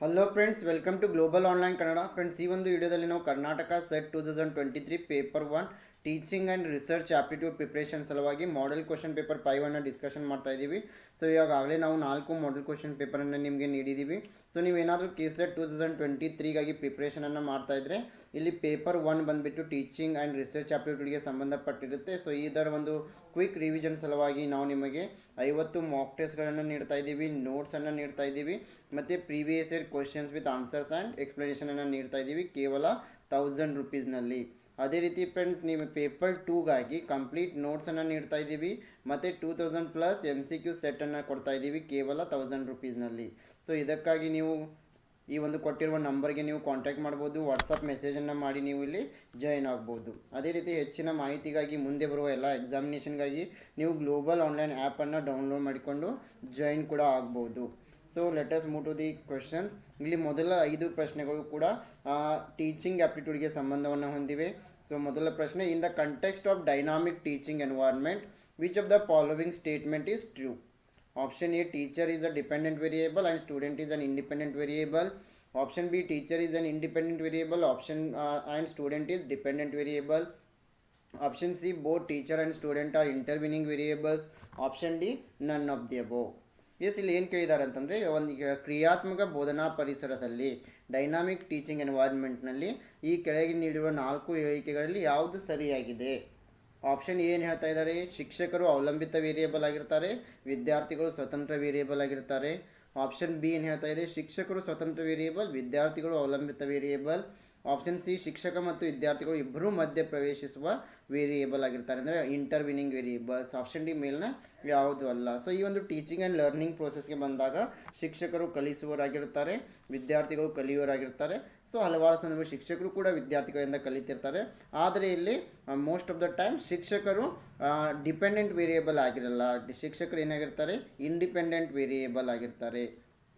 Hello friends welcome to global online Kannada friends ಈ ಒಂದು ವಿಡಿಯೋದಲ್ಲಿ ನಾವು Karnataka set two thousand twenty three paper one teaching and research aptitude preparation ಸಲುವಾಗಿ model question paper ಫೈವನ್ನು discussion ಮಾಡ್ತಾ ಇದ್ದೀವಿ so ಇವಾಗಲೇ ನಾವು ನಾಲ್ಕು ಮಾಡೆಲ್ ಕ್ವಶನ್ ಪೇಪರನ್ನು ನಿಮಗೆ ನೀಡಿದ್ದೀವಿ ಸೊ ನೀವೇನಾದರೂ K set two thousand twenty ತ್ರೀಗಾಗಿ ಪ್ರಿಪ್ರೇಷನನ್ನು ಮಾಡ್ತಾ ಇದ್ದರೆ ಇಲ್ಲಿ ಪೇಪರ್ ಒನ್ ಬಂದುಬಿಟ್ಟು ಟೀಚಿಂಗ್ ಆ್ಯಂಡ್ ರಿಸರ್ಚ್ ಆಪ್ಟಿಟ್ಯೂಡ್ಗೆ ಸಂಬಂಧಪಟ್ಟಿರುತ್ತೆ ಸೊ ಇದರ ಒಂದು ಕ್ವಿಕ್ ರಿವಿಷನ್ ಸಲುವಾಗಿ ನಾವು ನಿಮಗೆ ಐವತ್ತು ಮಾಕ್ ಟೆಸ್ಟ್ಗಳನ್ನು ನೀಡ್ತಾ ಇದ್ದೀವಿ ನೋಟ್ಸನ್ನು ನೀಡ್ತಾ ಇದ್ದೀವಿ ಮತ್ತು previous year questions with answers and ಎಕ್ಸ್ಪ್ಲನೇಷನನ್ನು ನೀಡ್ತಾ ಇದ್ದೀವಿ ಕೇವಲ ತೌಸಂಡ್ ರುಪೀಸ್ನಲ್ಲಿ ಅದೇ ರೀತಿ ಫ್ರೆಂಡ್ಸ್ ನೀವು ಪೇಪರ್ ಟೂಗಾಗಿ ಕಂಪ್ಲೀಟ್ ನೋಟ್ಸನ್ನು ನೀಡ್ತಾ ಇದ್ದೀವಿ ಮತ್ತು two thousand plus M C Q ಸೆಟ್ಟನ್ನು ಕೊಡ್ತಾ ಇದ್ದೀವಿ ಕೇವಲ ತೌಸಂಡ್ ರುಪೀಸ್ನಲ್ಲಿ ಸೊ ಇದಕ್ಕಾಗಿ ನೀವು ಈ ಒಂದು ಕೊಟ್ಟಿರುವ ನಂಬರ್ಗೆ ನೀವು ಕಾಂಟ್ಯಾಕ್ಟ್ ಮಾಡ್ಬೋದು ವಾಟ್ಸಪ್ ಮೆಸೇಜನ್ನು ಮಾಡಿ ನೀವು ಇಲ್ಲಿ ಜಾಯಿನ್ ಆಗ್ಬೋದು ಅದೇ ರೀತಿ ಹೆಚ್ಚಿನ ಮಾಹಿತಿಗಾಗಿ ಮುಂದೆ ಬರುವ ಎಲ್ಲ ಎಕ್ಸಾಮಿನೇಷನ್ಗಾಗಿ ನೀವು ಗ್ಲೋಬಲ್ ಆನ್ಲೈನ್ ಆ್ಯಪನ್ನು ಡೌನ್ಲೋಡ್ ಮಾಡಿಕೊಂಡು ಜಾಯಿನ್ ಕೂಡ ಆಗ್ಬೋದು so let's to the questions ಇಲ್ಲಿ ಮೊದಲ ಐದು ಪ್ರಶ್ನೆಗಳು ಕೂಡ ಟೀಚಿಂಗ್ ಆ್ಯಪ್ಟಿಟ್ಯೂಡ್ಗೆ ಸಂಬಂಧವನ್ನು ಹೊಂದಿವೆ ಸೊ ಮೊದಲ ಪ್ರಶ್ನೆ in the context of dynamic teaching environment which of the following statement is true option A teacher is a dependent variable and student is an independent variable option b teacher is an independent variable option uh, and student is dependent variable option c both teacher and student are intervening variables option d none of the above yes ಇಲ್ಲಿ ಏನು ಕೇಳಿದ್ದಾರೆ ಅಂತಂದರೆ ಒಂದು ಈಗ ಕ್ರಿಯಾತ್ಮಕ ಬೋಧನಾ ಪರಿಸರದಲ್ಲಿ dynamic teaching ಎನ್ವೈರನ್ಮೆಂಟ್ನಲ್ಲಿ ಈ ಕೆಳಗೆ ನೀಡಿರುವ ನಾಲ್ಕು ಹೇಳಿಕೆಗಳಲ್ಲಿ ಯಾವುದು ಸರಿಯಾಗಿದೆ ಆಪ್ಷನ್ ಏನು ಹೇಳ್ತಾ ಇದ್ದಾರೆ ಶಿಕ್ಷಕರು ಅವಲಂಬಿತ ವೇರಿಯೇಬಲ್ ಆಗಿರ್ತಾರೆ ವಿದ್ಯಾರ್ಥಿಗಳು ಸ್ವತಂತ್ರ ವೇರಿಯೇಬಲ್ ಆಗಿರ್ತಾರೆ ಆಪ್ಷನ್ ಬಿ ಏನು ಹೇಳ್ತಾ ಇದೆ ಶಿಕ್ಷಕರು ಸ್ವತಂತ್ರ ವೇರಿಯೇಬಲ್ ವಿದ್ಯಾರ್ಥಿಗಳು ಅವಲಂಬಿತ ವೇರಿಯೇಬಲ್ ಆಪ್ಷನ್ ಸಿ ಶಿಕ್ಷಕ ಮತ್ತು ವಿದ್ಯಾರ್ಥಿಗಳು ಇಬ್ಬರೂ ಮಧ್ಯ ಪ್ರವೇಶಿಸುವ ವೇರಿಯೇಬಲ್ ಆಗಿರ್ತಾರೆ ಅಂದರೆ ಇಂಟರ್ವಿನಿಂಗ್ ವೇರಿಯೇಬಲ್ಸ್ ಆಪ್ಷನ್ ಡಿ ಮೇಲ್ನ ಯಾವುದು ಅಲ್ಲ ಸೊ ಈ ಒಂದು ಟೀಚಿಂಗ್ ಆ್ಯಂಡ್ ಲರ್ನಿಂಗ್ ಪ್ರೋಸೆಸ್ಗೆ ಬಂದಾಗ ಶಿಕ್ಷಕರು ಕಲಿಸುವವರಾಗಿರ್ತಾರೆ ವಿದ್ಯಾರ್ಥಿಗಳು ಕಲಿಯುವರಾಗಿರ್ತಾರೆ ಸೊ ಹಲವಾರು ಸಂದರ್ಭ ಶಿಕ್ಷಕರು ಕೂಡ ವಿದ್ಯಾರ್ಥಿಗಳಿಂದ ಕಲಿತಿರ್ತಾರೆ ಆದರೆ ಇಲ್ಲಿ ಮೋಸ್ಟ್ ಆಫ್ ದ ಟೈಮ್ ಶಿಕ್ಷಕರು ಡಿಪೆಂಡೆಂಟ್ ವೇರಿಯೇಬಲ್ ಆಗಿರಲ್ಲ ಶಿಕ್ಷಕರು ಏನಾಗಿರ್ತಾರೆ ಇಂಡಿಪೆಂಡೆಂಟ್ ವೇರಿಯೇಬಲ್ ಆಗಿರ್ತಾರೆ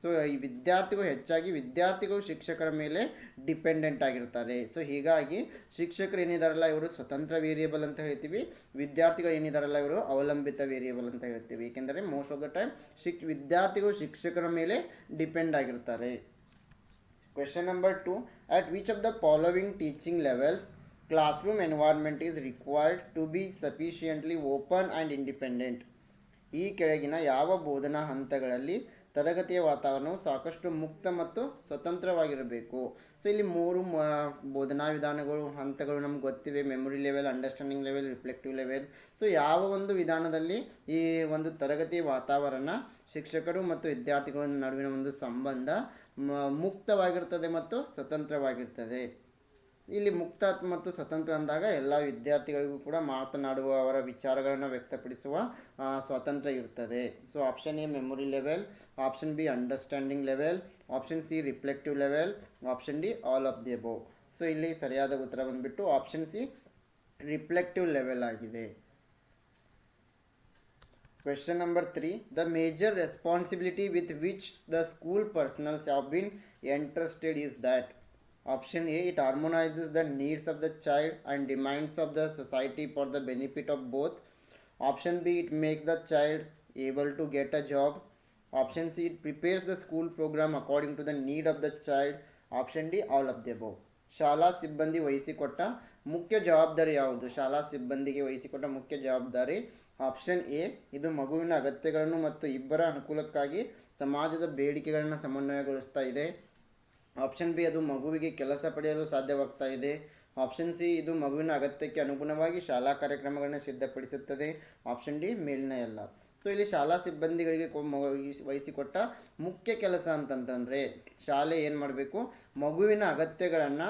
ಸೊ ಈ ವಿದ್ಯಾರ್ಥಿಗಳು ಹೆಚ್ಚಾಗಿ ವಿದ್ಯಾರ್ಥಿಗಳು ಶಿಕ್ಷಕರ ಮೇಲೆ ಡಿಪೆಂಡೆಂಟ್ ಆಗಿರ್ತಾರೆ ಸೊ ಹೀಗಾಗಿ ಶಿಕ್ಷಕರು ಏನಿದಾರಲ್ಲ ಇವರು ಸ್ವತಂತ್ರ ವೇರಿಯೇಬಲ್ ಅಂತ ಹೇಳ್ತೀವಿ ವಿದ್ಯಾರ್ಥಿಗಳು ಏನಿದಾರಲ್ಲ ಇವರು ಅವಲಂಬಿತ ವೇರಿಯೇಬಲ್ ಅಂತ ಹೇಳ್ತೀವಿ ಏಕೆಂದರೆ ಮೋಸ್ಟ್ ಆಫ್ ದ ಟೈಮ್ ಶಿಕ್ ವಿದ್ಯಾರ್ಥಿಗಳು ಶಿಕ್ಷಕರ ಮೇಲೆ ಡಿಪೆಂಡ್ ಆಗಿರ್ತಾರೆ question number two at which of the following teaching levels classroom environment is required to be sufficiently open and independent ಈ ಕೆಳಗಿನ ಯಾವ ಬೋಧನಾ ಹಂತಗಳಲ್ಲಿ ತರಗತಿಯ ವಾತಾವರಣವು ಸಾಕಷ್ಟು ಮುಕ್ತ ಮತ್ತು ಸ್ವತಂತ್ರವಾಗಿರಬೇಕು ಸೊ ಇಲ್ಲಿ ಮೂರು ಬೋಧನಾ ವಿಧಾನಗಳು ಹಂತಗಳು ನಮ್ಗೆ ಗೊತ್ತಿವೆ memory level understanding level reflective level so ಯಾವ ಒಂದು ವಿಧಾನದಲ್ಲಿ ಈ ಒಂದು ತರಗತಿ ವಾತಾವರಣ ಶಿಕ್ಷಕರು ಮತ್ತು ವಿದ್ಯಾರ್ಥಿಗಳ ನಡುವಿನ ಒಂದು ಸಂಬಂಧ ಮುಕ್ತವಾಗಿರ್ತದೆ ಮತ್ತು ಸ್ವತಂತ್ರವಾಗಿರ್ತದೆ ಇಲ್ಲಿ ಮುಕ್ತ ಮತ್ತು ಸ್ವತಂತ್ರ ಅಂದಾಗ ಎಲ್ಲ ವಿದ್ಯಾರ್ಥಿಗಳಿಗೂ ಕೂಡ ಮಾತನಾಡುವ ಅವರ ವಿಚಾರಗಳನ್ನು ವ್ಯಕ್ತಪಡಿಸುವ ಸ್ವಾತಂತ್ರ್ಯ ಇರ್ತದೆ so option A memory level option B understanding level option C reflective level option D all of the above so ಇಲ್ಲಿ ಸರಿಯಾದ ಉತ್ತರ ಬಂದುಬಿಟ್ಟು ಆಪ್ಷನ್ ಸಿ ರಿಫ್ಲೆಕ್ಟಿವ್ ಲೆವೆಲ್ ಆಗಿದೆ question number three the major responsibility with which the school personnels have been entrusted is that Option A, it harmonizes the needs of the child and demands of the society for the benefit of both. Option B, it makes the child able to get a job. Option C, it prepares the school program according to the need of the child. Option D all of the above ಶಾಲಾ ಸಿಬ್ಬಂದಿ ವಹಿಸಿಕೊಟ್ಟ ಮುಖ್ಯ ಜವಾಬ್ದಾರಿ ಯಾವುದು ಶಾಲಾ ಸಿಬ್ಬಂದಿಗೆ ವಹಿಸಿಕೊಟ್ಟ ಮುಖ್ಯ ಜವಾಬ್ದಾರಿ option A ಇದು ಮಗುವಿನ ಅಗತ್ಯಗಳನ್ನು ಮತ್ತು ಇಬ್ಬರ ಅನುಕೂಲಕ್ಕಾಗಿ ಸಮಾಜದ ಬೇಡಿಕೆಗಳನ್ನು ಸಮನ್ವಯಗೊಳಿಸ್ತಾ ಇದೆ ಆಪ್ಷನ್ ಬಿ ಅದು ಮಗುವಿಗೆ ಕೆಲಸ ಪಡೆಯಲು ಸಾಧ್ಯವಾಗ್ತಾ ಇದೆ ಆಪ್ಷನ್ ಸಿ ಇದು ಮಗುವಿನ ಅಗತ್ಯಕ್ಕೆ ಅನುಗುಣವಾಗಿ ಶಾಲಾ ಕಾರ್ಯಕ್ರಮಗಳನ್ನು ಸಿದ್ಧಪಡಿಸುತ್ತದೆ ಆಪ್ಷನ್ ಡಿ ಮೇಲಿನ ಎಲ್ಲ ಸೊ ಇಲ್ಲಿ ಶಾಲಾ ಸಿಬ್ಬಂದಿಗಳಿಗೆ ವಹಿಸಿಕೊಟ್ಟ ಮುಖ್ಯ ಕೆಲಸ ಅಂತಂತಂದರೆ ಶಾಲೆ ಏನು ಮಾಡಬೇಕು ಮಗುವಿನ ಅಗತ್ಯಗಳನ್ನು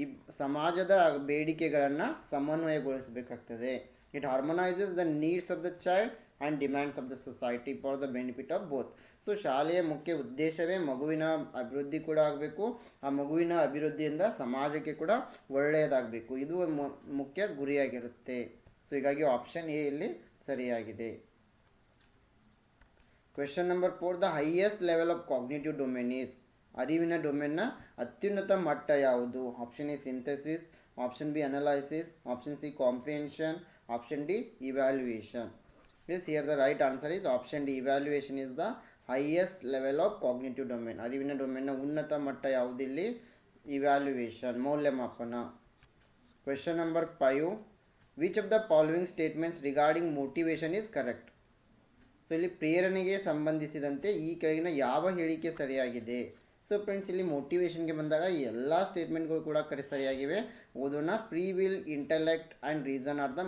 ಈ ಸಮಾಜದ ಬೇಡಿಕೆಗಳನ್ನು ಸಮನ್ವಯಗೊಳಿಸಬೇಕಾಗ್ತದೆ it harmonises the needs of the child and demands of the society for the benefit of both so ಶಾಲೆಯ ಮುಖ್ಯ ಉದ್ದೇಶವೇ ಮಗುವಿನ ಅಭಿವೃದ್ಧಿ ಕೂಡ ಆಗಬೇಕು ಆ ಮಗುವಿನ ಅಭಿವೃದ್ಧಿಯಿಂದ ಸಮಾಜಕ್ಕೆ ಕೂಡ ಒಳ್ಳೆಯದಾಗಬೇಕು ಇದು ಮುಖ್ಯ ಗುರಿಯಾಗಿರುತ್ತೆ ಸೊ ಹೀಗಾಗಿ ಆಪ್ಷನ್ ಎ ಇಲ್ಲಿ ಸರಿಯಾಗಿದೆ question number four the highest level of cognitive domain is ಅರಿವಿನ ಡೊಮೇನ್ನ ಅತ್ಯುನ್ನತ ಮಟ್ಟ ಯಾವುದು option A synthesis option B analysis option C comprehension option D evaluation means here the right answer is option D evaluation is the highest level of cognitive domain ಅರಿವಿನ ಡೊಮೇನ್ನ ಉನ್ನತ ಮಟ್ಟ ಯಾವುದಿಲ್ಲಿ ಇವ್ಯಾಲ್ಯುಯೇಷನ್ ಮೌಲ್ಯಮಾಪನ question number five which of the following statements regarding motivation is correct so ಇಲ್ಲಿ ಪ್ರೇರಣೆಗೆ ಸಂಬಂಧಿಸಿದಂತೆ ಈ ಕೆಳಗಿನ ಯಾವ ಹೇಳಿಕೆ ಸರಿಯಾಗಿದೆ ಸೊ ಫ್ರೆಂಡ್ಸ್ ಇಲ್ಲಿ ಮೋಟಿವೇಶನ್ಗೆ ಬಂದಾಗ ಎಲ್ಲ ಸ್ಟೇಟ್ಮೆಂಟ್ಗಳು ಕೂಡ ಕರೆ ಸರಿಯಾಗಿವೆ ಓದೋಣ free will intellect and reason are the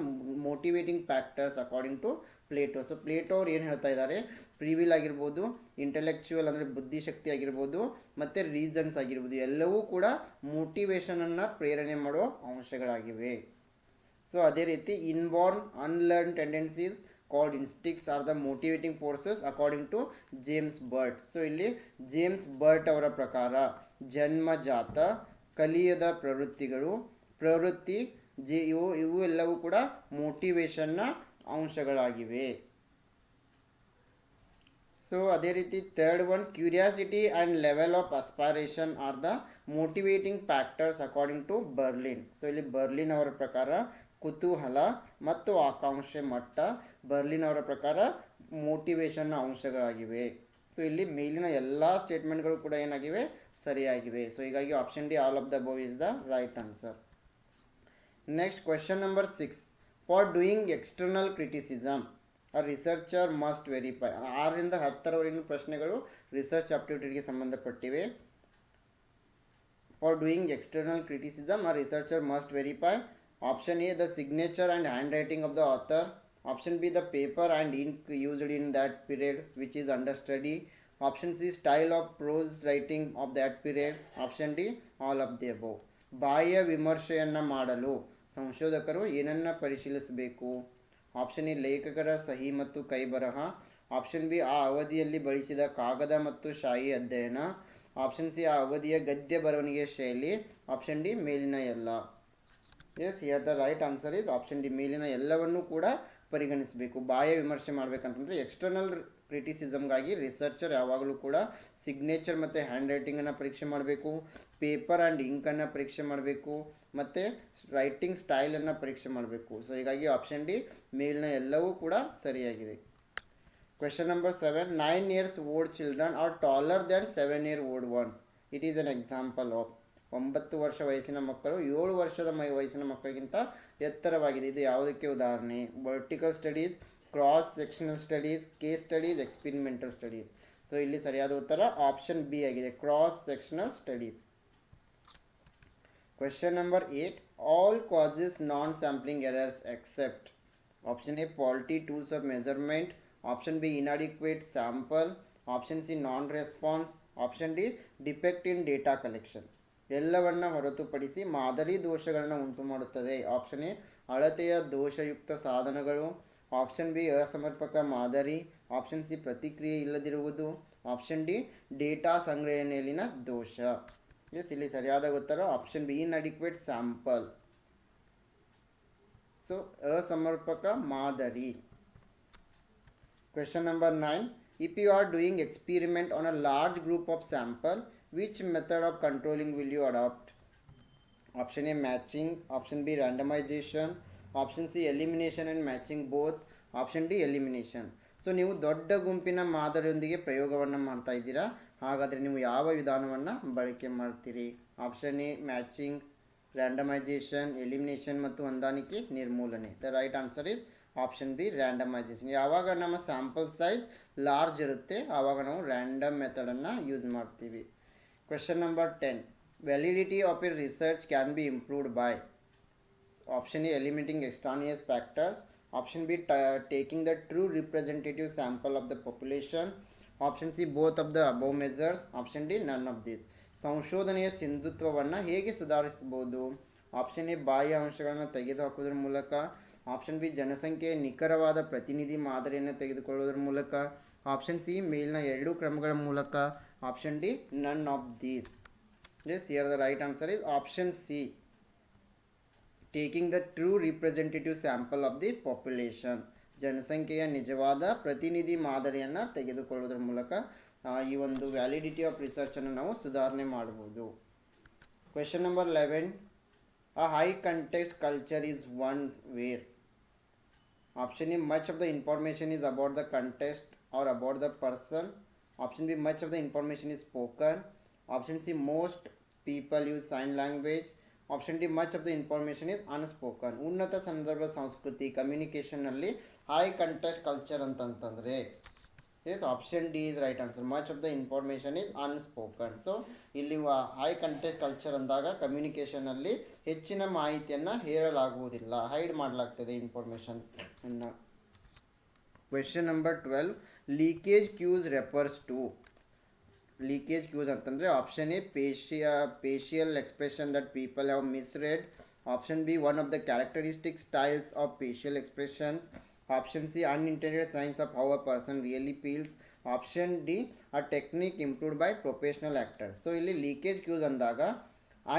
motivating factors according to Plato so Plato ಅವ್ರು ಏನು ಹೇಳ್ತಾ ಇದ್ದಾರೆ ಪ್ರಿವಿಲ್ ಆಗಿರ್ಬೋದು ಇಂಟೆಲೆಕ್ಚುವಲ್ ಅಂದರೆ ಬುದ್ಧಿಶಕ್ತಿ ಆಗಿರ್ಬೋದು ಮತ್ತು ರೀಸನ್ಸ್ ಆಗಿರ್ಬೋದು ಎಲ್ಲವೂ ಕೂಡ ಮೋಟಿವೇಶನನ್ನು ಪ್ರೇರಣೆ ಮಾಡೋ ಅಂಶಗಳಾಗಿವೆ ಸೊ ಅದೇ ರೀತಿ inborn unlearn tendencies called instincts are the motivating forces according to James Burt so ಇಲ್ಲಿ ಜೇಮ್ಸ್ ಬರ್ಟ್ ಅವರ ಪ್ರಕಾರ ಜನ್ಮಜಾತ ಕಲಿಯದ ಪ್ರವೃತ್ತಿಗಳು ಪ್ರವೃತ್ತಿ ಜೆ ಇವು ಇವು ಎಲ್ಲವೂ ಕೂಡ ಮೋಟಿವೇಶನ್ನ ಅಂಶಗಳಾಗಿವೆ ಸೊ ಅದೇ ರೀತಿ third one curiosity and level of aspiration are the motivating factors according to Berlin so ಇಲ್ಲಿ ಬರ್ಲಿನ್ ಅವರ ಪ್ರಕಾರ ಕುತೂಹಲ ಮತ್ತು ಆಕಾಂಕ್ಷೆ ಮಟ್ಟ ಬರ್ಲಿನ್ ಅವರ ಪ್ರಕಾರ ಮೋಟಿವೇಶನ್ನ ಅಂಶಗಳಾಗಿವೆ ಸೊ ಇಲ್ಲಿ ಮೇಲಿನ ಎಲ್ಲ ಸ್ಟೇಟ್ಮೆಂಟ್ಗಳು ಕೂಡ ಏನಾಗಿವೆ ಸರಿಯಾಗಿವೆ ಸೊ ಹೀಗಾಗಿ option D all of the above is the right answer next question number six for doing external criticism a researcher must verify ಆರರಿಂದ ಹತ್ತರವರೆಗಿನ ಪ್ರಶ್ನೆಗಳು ರಿಸರ್ಚ್ ಆಪ್ಟಿವಿಟಿಗೆ ಸಂಬಂಧಪಟ್ಟಿವೆ for doing external criticism a researcher must verify option A the signature and handwriting of the author option B the paper and ink used in that period which is under study option C style of prose writing of that period option D all of the above ಬಾಹ್ಯ ವಿಮರ್ಶೆಯನ್ನು ಮಾಡಲು ಸಂಶೋಧಕರು ಏನನ್ನು ಪರಿಶೀಲಿಸಬೇಕು option A ಲೇಖಕರ ಸಹಿ ಮತ್ತು ಕೈಬರಹ ಆಪ್ಷನ್ ಬಿ ಆ ಅವಧಿಯಲ್ಲಿ ಬಳಸಿದ ಕಾಗದ ಮತ್ತು ಶಾಯಿ ಅಧ್ಯಯನ ಆಪ್ಷನ್ ಸಿ ಆ ಅವಧಿಯ ಗದ್ಯ ಬರವಣಿಗೆ ಶೈಲಿ ಆಪ್ಷನ್ ಡಿ ಮೇಲಿನ ಎಲ್ಲ yes here the right answer is option D ಮೇಲಿನ ಎಲ್ಲವನ್ನೂ ಕೂಡ ಪರಿಗಣಿಸಬೇಕು ಬಾಹ್ಯ ವಿಮರ್ಶೆ ಮಾಡಬೇಕಂತಂದರೆ ಎಕ್ಸ್ಟರ್ನಲ್ ಕ್ರಿಟಿಸಿಸಮ್ಗಾಗಿ ರಿಸರ್ಚರ್ ಯಾವಾಗಲೂ ಕೂಡ ಸಿಗ್ನೇಚರ್ ಮತ್ತು ಹ್ಯಾಂಡ್ ರೈಟಿಂಗನ್ನು ಪರೀಕ್ಷೆ ಮಾಡಬೇಕು ಪೇಪರ್ ಆ್ಯಂಡ್ ಇಂಕನ್ನು ಪರೀಕ್ಷೆ ಮಾಡಬೇಕು ಮತ್ತು ರೈಟಿಂಗ್ ಸ್ಟೈಲನ್ನು ಪರೀಕ್ಷೆ ಮಾಡಬೇಕು ಸೊ ಹೀಗಾಗಿ ಆಪ್ಷನ್ ಡಿ ಮೇಲಿನ ಎಲ್ಲವೂ ಕೂಡ ಸರಿಯಾಗಿದೆ question number seven nine years old children are taller than seven year old ones it is an example of ಒಂಬತ್ತು ವರ್ಷ ವಯಸ್ಸಿನ ಮಕ್ಕಳು ಏಳು ವರ್ಷದ ಮೈ ವಯಸ್ಸಿನ ಮಕ್ಕಳಿಗಿಂತ ಎತ್ತರವಾಗಿದೆ ಇದು ಯಾವುದಕ್ಕೆ ಉದಾಹರಣೆ vertical studies cross sectional studies case studies experimental studies so ಇಲ್ಲಿ ಸರಿಯಾದ ಉತ್ತರ ಆಪ್ಷನ್ ಬಿ ಆಗಿದೆ cross sectional studies question number eight all causes non sampling errors except option A faulty tools of measurement option B inadequate sample option C non response option D defect in data collection ಎಲ್ಲವನ್ನು ಹೊರತುಪಡಿಸಿ ಮಾದರಿ ದೋಷಗಳನ್ನು ಉಂಟು ಮಾಡುತ್ತದೆ option A ಅಳತೆಯ ದೋಷಯುಕ್ತ ಸಾಧನಗಳು option B ಅಸಮರ್ಪಕ ಮಾದರಿ ಆಪ್ಷನ್ ಸಿ ಪ್ರತಿಕ್ರಿಯೆ ಇಲ್ಲದಿರುವುದು ಆಪ್ಷನ್ ಡಿ ಡೇಟಾ ಸಂಗ್ರಹಣೆಯಲ್ಲಿನ ದೋಷ ದೋಷ್ ಇಲ್ಲಿ ಸರಿಯಾದ ಉತ್ತರ option B inadequate sample so ಅಸಮರ್ಪಕ ಮಾದರಿ question number nine if you are doing experiment on a large group of sample which method of controlling will you adopt option A matching option B randomisation option C elimination and matching both option D elimination so ನೀವು ದೊಡ್ಡ ಗುಂಪಿನ ಮಾದರಿಯೊಂದಿಗೆ ಪ್ರಯೋಗವನ್ನು ಮಾಡ್ತಾ ಇದ್ದೀರಾ ಹಾಗಾದರೆ ನೀವು ಯಾವ ವಿಧಾನವನ್ನು ಬಳಕೆ ಮಾಡ್ತೀರಿ option A matching randomisation elimination ಮತ್ತು ಹೊಂದಾಣಿಕೆ ನಿರ್ಮೂಲನೆ the right answer is option B randomisation ಯಾವಾಗ ನಮ್ಮ ಸ್ಯಾಂಪಲ್ ಸೈಜ್ ಲಾರ್ಜ್ ಇರುತ್ತೆ ಆವಾಗ ನಾವು ರ್ಯಾಂಡಮ್ ಮೆಥಡನ್ನು ಯೂಸ್ ಮಾಡ್ತೀವಿ question number ten validity of a research can be improved by option A eliminating extraneous factors option B taking the true representative sample of the population option C both of the above measures option D none of this ಸಂಶೋಧನೆಯ ಸಿಂಧುತ್ವವನ್ನು ಹೇಗೆ ಸುಧಾರಿಸಬಹುದು option A ಬಾಹ್ಯ ಅಂಶಗಳನ್ನು ತೆಗೆದುಹಾಕೋದ್ರ ಮೂಲಕ option B ಜನಸಂಖ್ಯೆಯ ನಿಖರವಾದ ಪ್ರತಿನಿಧಿ ಮಾದರಿಯನ್ನು ತೆಗೆದುಕೊಳ್ಳುವುದರ ಮೂಲಕ ಆಪ್ಷನ್ ಸಿ ಮೇಲಿನ ಎರಡು ಕ್ರಮಗಳ ಮೂಲಕ option D none of these yes here the right answer is option C taking the true representative sample of the population ಜನಸಂಖ್ಯೆಯ ನಿಜವಾದ ಪ್ರತಿನಿಧಿ ಮಾದರಿಯನ್ನು ತೆಗೆದುಕೊಳ್ಳುವುದರ ಮೂಲಕ ಈ ಒಂದು ವ್ಯಾಲಿಡಿಟಿ ಆಫ್ ರಿಸರ್ಚನ್ನು ನಾವು ಸುಧಾರಣೆ ಮಾಡ್ಬೋದು question number eleven a high context culture is one where option A much of the information is about the contest or about the person option B much of the information is spoken option C most people use sign language option D much of the information is unspoken ಉನ್ನತ ಸಂದರ್ಭ ಸಂಸ್ಕೃತಿ ಕಮ್ಯುನಿಕೇಷನ್ನಲ್ಲಿ high contest culture ಅಂತಂತಂದರೆ yes option D is right answer much of the information is unspoken so ಇಲ್ಲಿ high contest culture ಅಂದಾಗ ಕಮ್ಯುನಿಕೇಷನಲ್ಲಿ ಹೆಚ್ಚಿನ ಮಾಹಿತಿಯನ್ನು ಹೇಳಲಾಗುವುದಿಲ್ಲ ಹೈಡ್ ಮಾಡಲಾಗ್ತದೆ information question number twelve leakage cues refers to leakage cues ಅಂತಂದರೆ option A facia facial expression that people have read option B one of the characteristic styles of facial expressions option C unintended signs of how a person really feels option D a technique improved by professional actor so ಇಲ್ಲಿ leakage cues ಅಂದಾಗ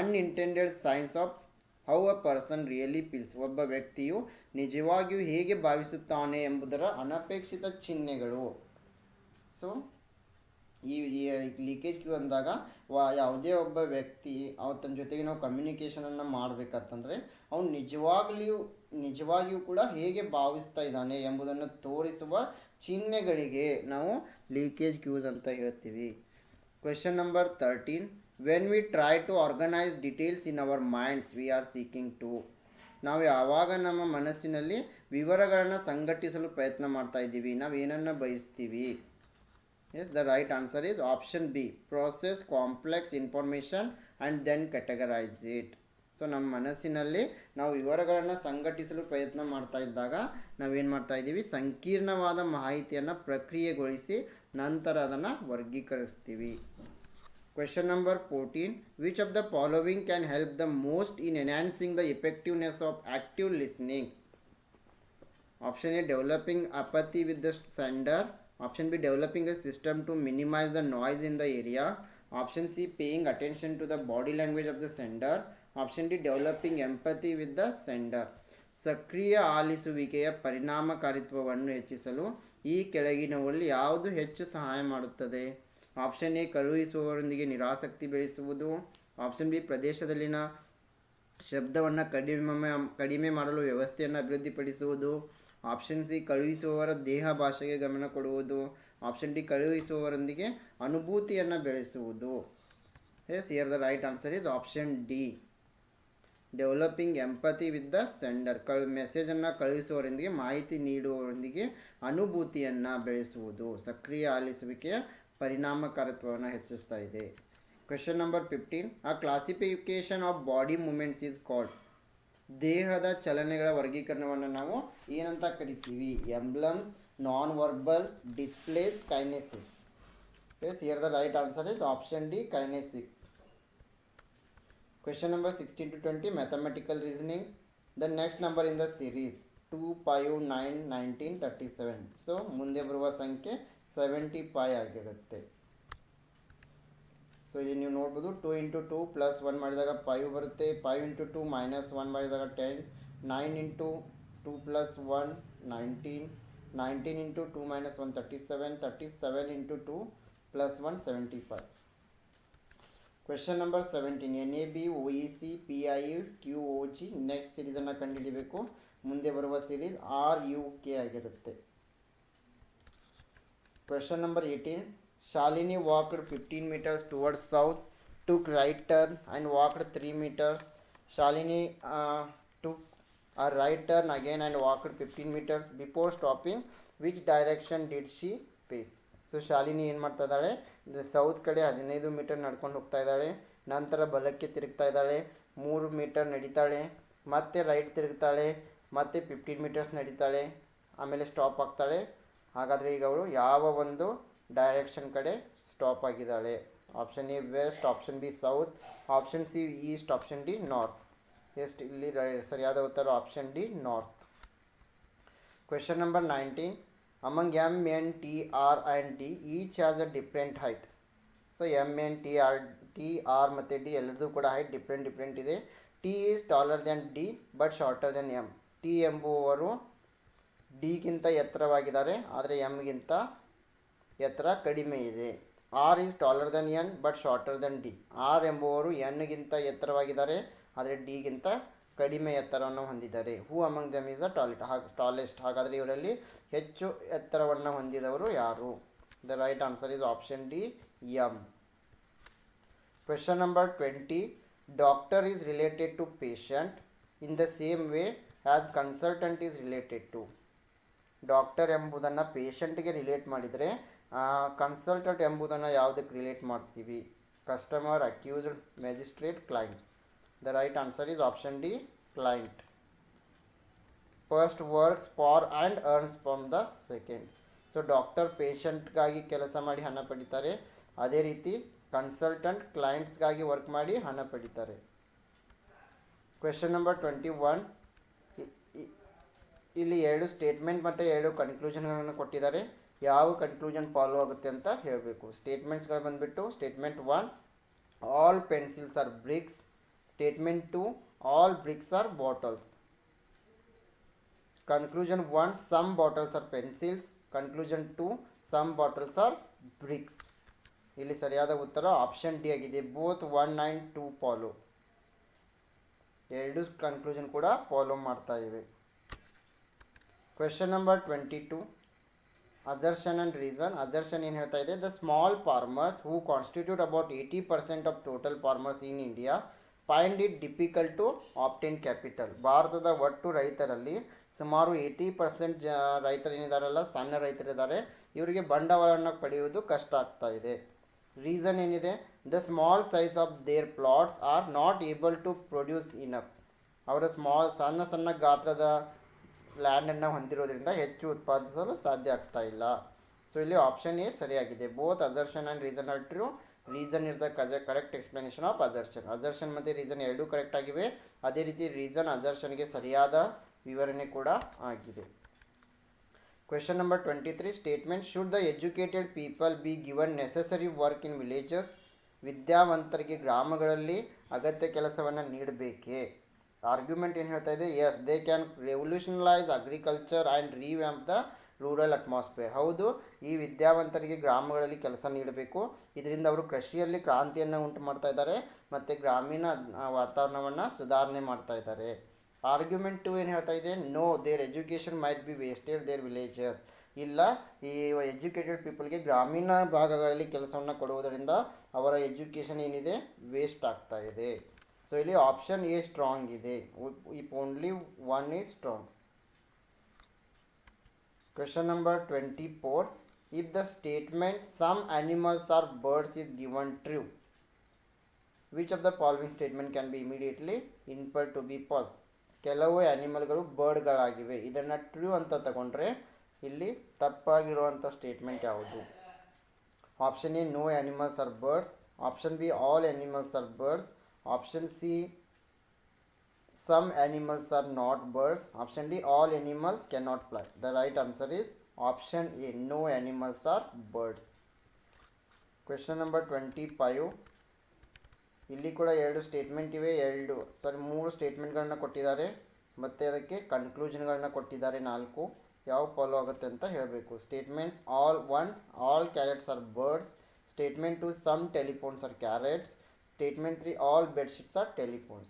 unintended signs of how a person really feels ಒಬ್ಬ ವ್ಯಕ್ತಿಯು ನಿಜವಾಗಿಯೂ ಹೇಗೆ ಭಾವಿಸುತ್ತಾನೆ ಎಂಬುದರ ಅನಪೇಕ್ಷಿತ ಚಿಹ್ನೆಗಳು ಸೊ ಈ ಲೀಕೇಜ್ ಕ್ಯೂ ಅಂದಾಗ ವಾ ಯಾವುದೇ ಒಬ್ಬ ವ್ಯಕ್ತಿ ತನ್ನ ಜೊತೆಗೆ ನಾವು ಕಮ್ಯುನಿಕೇಷನನ್ನು ಮಾಡಬೇಕಂತಂದರೆ ಅವನು ನಿಜವಾಗ್ಲಿಯೂ ನಿಜವಾಗಿಯೂ ಕೂಡ ಹೇಗೆ ಭಾವಿಸ್ತಾ ಇದ್ದಾನೆ ಎಂಬುದನ್ನು ತೋರಿಸುವ ಚಿಹ್ನೆಗಳಿಗೆ ನಾವು ಲೀಕೇಜ್ ಕ್ಯೂಸ್ ಅಂತ ಹೇಳ್ತೀವಿ question number thirteen when we try to organise details in our minds we are seeking to ನಾವು ಯಾವಾಗ ನಮ್ಮ ಮನಸ್ಸಿನಲ್ಲಿ ವಿವರಗಳನ್ನು ಸಂಘಟಿಸಲು ಪ್ರಯತ್ನ ಮಾಡ್ತಾ ಇದ್ದೀವಿ ನಾವು ಏನನ್ನು ಬಯಸ್ತೀವಿ Yes, the right answer is option B. Process complex information and then categorize it. So ನಮ್ಮ ಮನಸ್ಸಿನಲ್ಲಿ ನಾವು ವಿವರಗಳನ್ನು ಸಂಘಟಿಸಲು ಪ್ರಯತ್ನ ಮಾಡ್ತಾ ಇದ್ದಾಗ ನಾವೇನು ಮಾಡ್ತಾ ಇದ್ದೀವಿ ಸಂಕೀರ್ಣವಾದ ಮಾಹಿತಿಯನ್ನು ಪ್ರಕ್ರಿಯೆಗೊಳಿಸಿ ನಂತರ ಅದನ್ನು ವರ್ಗೀಕರಿಸ್ತೀವಿ question number fourteen which of the following can help the most in enhancing the effectiveness of active listening option A developing apathy with the sender option B developing a system to minimise the noise in the area option C paying attention to the body language of the sender option D developing empathy with the sender ಸಕ್ರಿಯ ಆಲಿಸುವಿಕೆಯ ಪರಿಣಾಮಕಾರಿತ್ವವನ್ನು ಹೆಚ್ಚಿಸಲು ಈ ಕೆಳಗಿನವರಲ್ಲಿ ಯಾವುದು ಹೆಚ್ಚು ಸಹಾಯ ಮಾಡುತ್ತದೆ option A ಕಳುಹಿಸುವವರೊಂದಿಗೆ ನಿರಾಸಕ್ತಿ ಬೆಳೆಸುವುದು option B ಪ್ರದೇಶದಲ್ಲಿನ ಶಬ್ದವನ್ನು ಕಡಿಮೆ ಕಡಿಮೆ ಮಾಡಲು ವ್ಯವಸ್ಥೆಯನ್ನು ಅಭಿವೃದ್ಧಿಪಡಿಸುವುದು ಆಪ್ಷನ್ ಸಿ ಕಳುಹಿಸುವವರ ದೇಹ ಭಾಷೆಗೆ ಗಮನ ಕೊಡುವುದು ಆಪ್ಷನ್ ಡಿ ಕಳುಹಿಸುವವರೊಂದಿಗೆ ಅನುಭೂತಿಯನ್ನು ಬೆಳೆಸುವುದು yes here the right answer is option D developing empathy with the sender ಕಳು ಮೆಸೇಜನ್ನು ಕಳುಹಿಸುವವರೊಂದಿಗೆ ಮಾಹಿತಿ ನೀಡುವವರೊಂದಿಗೆ ಅನುಭೂತಿಯನ್ನು ಬೆಳೆಸುವುದು ಸಕ್ರಿಯ ಆಲಿಸುವಿಕೆಯ ಪರಿಣಾಮಕಾರತ್ವವನ್ನು ಹೆಚ್ಚಿಸ್ತಾ ಇದೆ question number fifteen a classification of body movements is called ದೇಹದ ಚಲನೆಗಳ ವರ್ಗೀಕರಣವನ್ನು ನಾವು ಏನಂತ ಕರಿತೀವಿ emblems non verbal displays kinesics yes here the right answer is option D kinesics question number sixteen to twenty mathematical reasoning the next number in the series two five nine nineteen thirty seven so ಮುಂದೆ ಬರುವ ಸಂಖ್ಯೆ seventy five ಆಗಿರುತ್ತೆ so ಇಲ್ಲಿ ನೀವು ನೋಡ್ಬೋದು two into two plus one ಮಾಡಿದಾಗ five ಬರುತ್ತೆ five into two minus one ಮಾಡಿದಾಗ ten nine into two plus one nineteen nineteen into two minus one thirty seven thirty seven into two plus one seventy five question number seventeen N A B O E C P I Q O G next ಸಿರೀಸನ್ನು ಕಂಡುಹಿಡಿಬೇಕು ಮುಂದೆ ಬರುವ series R U K ಆಗಿರುತ್ತೆ question number eighteen Shalini walked 15 metres towards south took right turn and walked 3 metres Shalini took took right turn turn again and walked 15 meters before stopping. Which direction did she so Shalini ಏನು ಮಾಡ್ತಾ ಇದ್ದಾಳೆ south ಕಡೆ ಹದಿನೈದು metre ನಡ್ಕೊಂಡು ಹೋಗ್ತಾ ಇದ್ದಾಳೆ ನಂತರ ಬಲಕ್ಕೆ ತಿರುಗ್ತಾ ಇದ್ದಾಳೆ ಮೂರು ಮೀಟರ್ ನಡೀತಾಳೆ ಮತ್ತೆ ರೈಟ್ ತಿರುಗ್ತಾಳೆ ಮತ್ತೆ ಫಿಫ್ಟೀನ್ ಮೀಟರ್ಸ್ ನಡೀತಾಳೆ ಆಮೇಲೆ ಸ್ಟಾಪ್ ಆಗ್ತಾಳೆ ಹಾಗಾದರೆ ಈಗ ಅವರು ಯಾವ ಒಂದು ಡೈರೆಕ್ಷನ್ ಕಡೆ ಸ್ಟಾಪ್ ಆಗಿದ್ದಾಳೆ option A west option B south option C east option D north ಎಷ್ಟು ಇಲ್ಲಿ ಸರಿಯಾದ ಉತ್ತರ option D north question number nineteen among M N T R and D each has a different height so M N T R T R ಮತ್ತು D ಎಲ್ಲರದ್ದು ಕೂಡ height different different ಇದೆ T is taller than D but shorter than M T ಎಂಬುವರು ಡಿಗಿಂತ ಎತ್ತರವಾಗಿದ್ದಾರೆ ಆದರೆ ಎಮ್ಗಿಂತ ಎತ್ತರ ಕಡಿಮೆ ಇದೆ R is taller than N but shorter than D R ಎಂಬುವರು ಎನ್ಗಿಂತ ಎತ್ತರವಾಗಿದ್ದಾರೆ ಆದರೆ ಡಿಗಿಂತ ಕಡಿಮೆ ಎತ್ತರವನ್ನು ಹೊಂದಿದ್ದಾರೆ who among them is the tallest ಹಾಗೆ ಟಾಲೆಸ್ಟ್ ಹಾಗಾದರೆ ಇವರಲ್ಲಿ ಹೆಚ್ಚು ಎತ್ತರವನ್ನು ಹೊಂದಿದವರು ಯಾರು the right answer is option D M question number twenty doctor is related to patient in the same way as consultant is related to doctor ಎಂಬುದನ್ನು ಪೇಷಂಟ್ಗೆ relate ಮಾಡಿದರೆ ಕನ್ಸಲ್ಟೆಂಟ್ ಎಂಬುದನ್ನು ಯಾವುದಕ್ಕೆ ರಿಲೇಟ್ ಮಾಡ್ತೀವಿ customer accused magistrate client the right answer is option D client first works for and earns from the second so doctor ಪೇಷಂಟ್ಗಾಗಿ ಕೆಲಸ ಮಾಡಿ ಹಣ ಪಡಿತಾರೆ ಅದೇ ರೀತಿ ಕನ್ಸಲ್ಟೆಂಟ್ ಕ್ಲೈಂಟ್ಸ್ಗಾಗಿ ವರ್ಕ್ ಮಾಡಿ ಹಣ ಪಡಿತಾರೆ ಕ್ವೆಶನ್ ನಂಬರ್ ಟ್ವೆಂಟಿ ಒನ್ ಇಲ್ಲಿ ಎರಡು ಸ್ಟೇಟ್ಮೆಂಟ್ ಮತ್ತು ಎರಡು ಕನ್ಕ್ಲೂಷನ್ಗಳನ್ನು ಕೊಟ್ಟಿದ್ದಾರೆ ಯಾವ ಕನ್ಕ್ಲೂಷನ್ ಫಾಲೋ ಆಗುತ್ತೆ ಅಂತ ಹೇಳಬೇಕು ಸ್ಟೇಟ್ಮೆಂಟ್ಸ್ಗಳು ಬಂದುಬಿಟ್ಟು statement one all pencils are bricks statement two all bricks are bottles conclusion one some bottles are pencils conclusion two some bottles are bricks ಇಲ್ಲಿ ಸರಿಯಾದ ಉತ್ತರ ಆಪ್ಷನ್ ಡಿ ಆಗಿದೆ both one nine two follow ಎರಡು conclusion ಕೂಡ follow ಮಾಡ್ತಾ ಇವೆ question number twenty two assertion and reason assertion ಏನು ಹೇಳ್ತಾ ಇದೆ the small farmers who constitute about eighty percent of total farmers in India find it difficult to obtain capital ಭಾರತದ ಒಟ್ಟು ರೈತರಲ್ಲಿ ಸುಮಾರು ಏಯ್ಟಿ ಪರ್ಸೆಂಟ್ ಜ ರೈತರೇನಿದಾರಲ್ಲ ಸಣ್ಣ ರೈತರಿದ್ದಾರೆ ಇವರಿಗೆ ಬಂಡವಾಳವನ್ನು ಪಡೆಯುವುದು ಕಷ್ಟ ಆಗ್ತಾ ಇದೆ ರೀಸನ್ ಏನಿದೆ the small size of their plots are not able to produce enough ಅವರ ಸ್ಮಾಲ್ ಸಣ್ಣ ಸಣ್ಣ ಗಾತ್ರದ ಲ್ಯಾಂಡನ್ನು ಹೊಂದಿರೋದ್ರಿಂದ ಹೆಚ್ಚು ಉತ್ಪಾದಿಸಲು ಸಾಧ್ಯ ಆಗ್ತಾ ಇಲ್ಲ ಸೊ ಇಲ್ಲಿ ಆಪ್ಷನ್ ಎ ಸರಿಯಾಗಿದೆ both assertion and reason are true reason is the ಕಜ correct explanation of assertion assertion ಮತ್ತು ರೀಸನ್ ಎರಡೂ ಕರೆಕ್ಟ್ ಆಗಿವೆ ಅದೇ ರೀತಿ ರೀಸನ್ ಅಜರ್ಷನ್ಗೆ ಸರಿಯಾದ ವಿವರಣೆ ಕೂಡ ಆಗಿದೆ question number twenty three statement should the educated people be given necessary work in villages ವಿದ್ಯಾವಂತರಿಗೆ ಗ್ರಾಮಗಳಲ್ಲಿ ಅಗತ್ಯ ಕೆಲಸವನ್ನು ನೀಡಬೇಕೇ ಆರ್ಗ್ಯುಮೆಂಟ್ ಏನು ಹೇಳ್ತಾ ಇದೆ yes they can revolutionalise agriculture and revamp the rural atmosphere ಹೌದು ಈ ವಿದ್ಯಾವಂತರಿಗೆ ಗ್ರಾಮಗಳಲ್ಲಿ ಕೆಲಸ ನೀಡಬೇಕು ಇದರಿಂದ ಅವರು ಕೃಷಿಯಲ್ಲಿ ಕ್ರಾಂತಿಯನ್ನು ಉಂಟು ಮಾಡ್ತಾ ಇದ್ದಾರೆ ಮತ್ತು ಗ್ರಾಮೀಣ ವಾತಾವರಣವನ್ನು ಸುಧಾರಣೆ ಮಾಡ್ತಾ ಇದ್ದಾರೆ ಆರ್ಗ್ಯುಮೆಂಟ್ ಟು ಏನು ಹೇಳ್ತಾ ಇದೆ no their education might be wasted their villages ಇಲ್ಲ ಈ ಎಜುಕೇಟೆಡ್ ಪೀಪಲ್ಗೆ ಗ್ರಾಮೀಣ ಭಾಗಗಳಲ್ಲಿ ಕೆಲಸವನ್ನು ಕೊಡುವುದರಿಂದ ಅವರ ಎಜುಕೇಷನ್ ಏನಿದೆ ವೇಸ್ಟ್ ಆಗ್ತಾ ಇದೆ ಸೊ ಇಲ್ಲಿ ಆಪ್ಷನ್ ಎ ಸ್ಟ್ರಾಂಗ್ ಇದೆ if only one is strong question number twenty four if the statement some animals are birds is given true which of the following statement can be immediately infer to be false ಕೆಲವು ಆ್ಯನಿಮಲ್ಗಳು ಬರ್ಡ್ಗಳಾಗಿವೆ ಇದನ್ನು true ಅಂತ ತಗೊಂಡ್ರೆ ಇಲ್ಲಿ ತಪ್ಪಾಗಿರುವಂಥ statement ಯಾವುದು option A no animals are birds option B all animals are birds Option C some animals are not birds. Option D all animals cannot fly. The right answer is option A no animals are birds. Question number twenty five ಇಲ್ಲಿ ಕೂಡ ಎರಡು statement ಇವೆ ಎರಡು ಸಾರಿ ಮೂರು ಸ್ಟೇಟ್ಮೆಂಟ್ಗಳನ್ನ ಕೊಟ್ಟಿದ್ದಾರೆ ಮತ್ತು ಅದಕ್ಕೆ ಕನ್ಕ್ಲೂಷನ್ಗಳನ್ನ ಕೊಟ್ಟಿದ್ದಾರೆ ನಾಲ್ಕು ಯಾವ ಫಾಲೋ ಆಗುತ್ತೆ ಅಂತ ಹೇಳಬೇಕು statements all one all carrots are birds statement two some telephones are carrots Statement three all bedsheets are telephones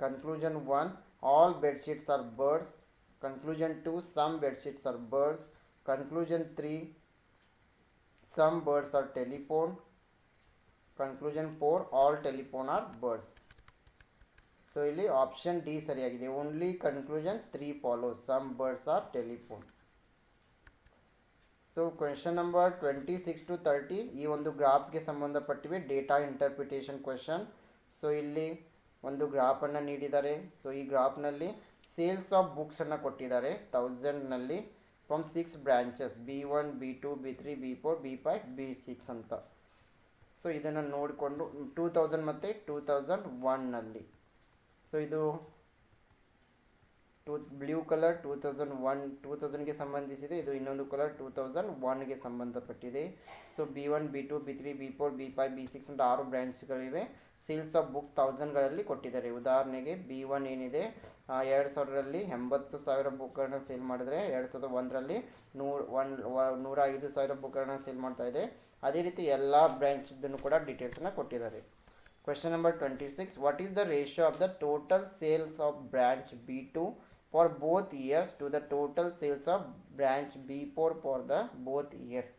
Conclusion 1 All bed sheets are birds. Conclusion 2 Some bed sheets are birds. Conclusion 3 Some birds are telephone. Conclusion 4 All telephone are birds. So ಇಲ್ಲಿ option D ಸರಿಯಾಗಿದೆ only conclusion three follow some birds are telephone so question number twenty six to thirty ಈ ಒಂದು ಗ್ರಾಫ್ಗೆ ಸಂಬಂಧಪಟ್ಟಿವೆ data interpretation question so ಇಲ್ಲಿ ಒಂದು ಗ್ರಾಫನ್ನು ನೀಡಿದ್ದಾರೆ so ಈ ಗ್ರಾಫ್ನಲ್ಲಿ ಸೇಲ್ಸ್ ಆಫ್ ಬುಕ್ಸನ್ನು ಕೊಟ್ಟಿದ್ದಾರೆ ತೌಸಂಡ್ನಲ್ಲಿ from six branches B one B two B three B four B five B six ಅಂತ ಸೊ ಇದನ್ನು ನೋಡಿಕೊಂಡು ಟೂ ತೌಸಂಡ್ ಮತ್ತು ಟೂ ತೌಸಂಡ್ ಒನ್ನಲ್ಲಿ ಸೊ ಇದು two blue colour two thousand one two ತೌಸಂಡ್ಗೆ ಸಂಬಂಧಿಸಿದೆ ಇದು ಇನ್ನೊಂದು ಕಲರ್ ಟೂ ತೌಸಂಡ್ ಒನ್ಗೆ ಸಂಬಂಧಪಟ್ಟಿದೆ so B one B two B three B four B five B six ಅಂತ ಆರು ಬ್ರ್ಯಾಂಚ್ಗಳಿವೆ ಸೇಲ್ಸ್ ಆಫ್ ಬುಕ್ಸ್ ತೌಸಂಡ್ಗಳಲ್ಲಿ ಕೊಟ್ಟಿದ್ದಾರೆ ಉದಾಹರಣೆಗೆ ಬಿ ಒನ್ ಏನಿದೆ ಎರಡು ಸಾವಿರದಲ್ಲಿ ಎಂಬತ್ತು ಸಾವಿರ ಬುಕ್ಗಳನ್ನ ಸೇಲ್ ಮಾಡಿದರೆ ಎರಡು ಸಾವಿರದ ಒಂದರಲ್ಲಿ ನೂರ ಒನ್ ನೂರ ಐದು ಸಾವಿರ ಬುಕ್ಗಳನ್ನ ಸೇಲ್ ಮಾಡ್ತಾ ಇದೆ ಅದೇ ರೀತಿ ಎಲ್ಲ ಬ್ರ್ಯಾಂಚ್ದನ್ನು ಕೂಡ ಡೀಟೇಲ್ಸನ್ನು ಕೊಟ್ಟಿದ್ದಾರೆ question number twenty six what is the ratio of the total sales of branch B two for both years to the total sales of branch B4 for the both years.